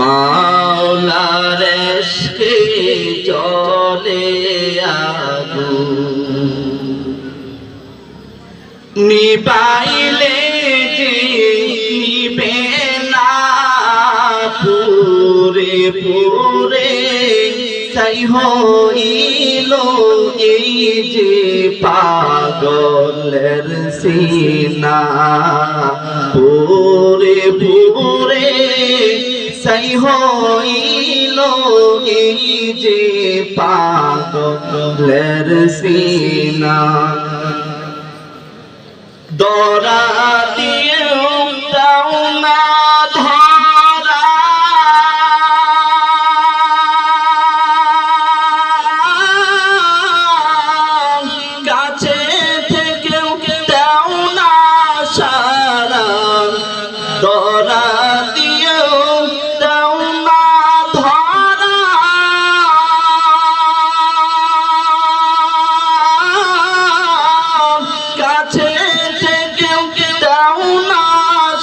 মাওলার জলে আগু। নিবাইলে যে নিবে না পুরে পুরে তাই হইল এই যে পাগলের সিনা। পুরে হইল এই যে পাগলের সিনা। দরা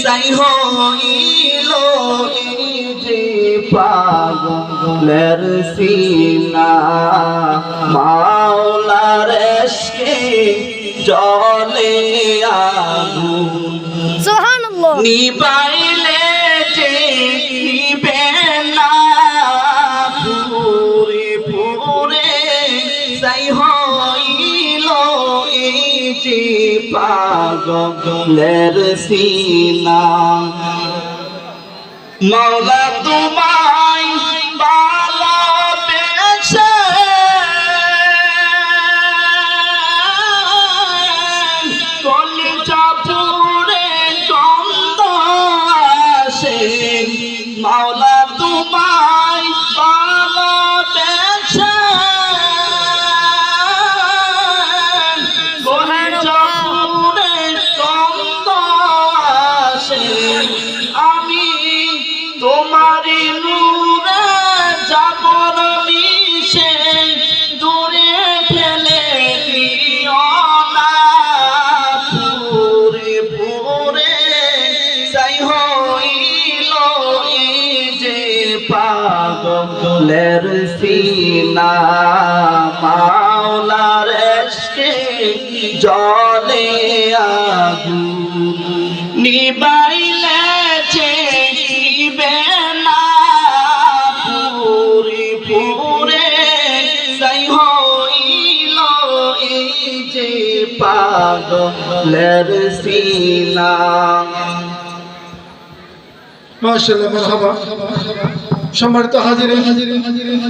সাই হইল যে পাগলের সিনা মাওলার এসকে জলে আগুন যে পাগলের সিনা। মৌলা তোমায় ভালোবেসে কলিজা পুরে চন্দ আসে। মাওলা পাগলের সিনা, মাওলার এসকে জলে আগুন। নিবাইলে যে নিবে পুরে পুরে সাই হইল এই যে পাগলের মাশাআল্লাহ মারহাবা সম্মানিত হাজিরে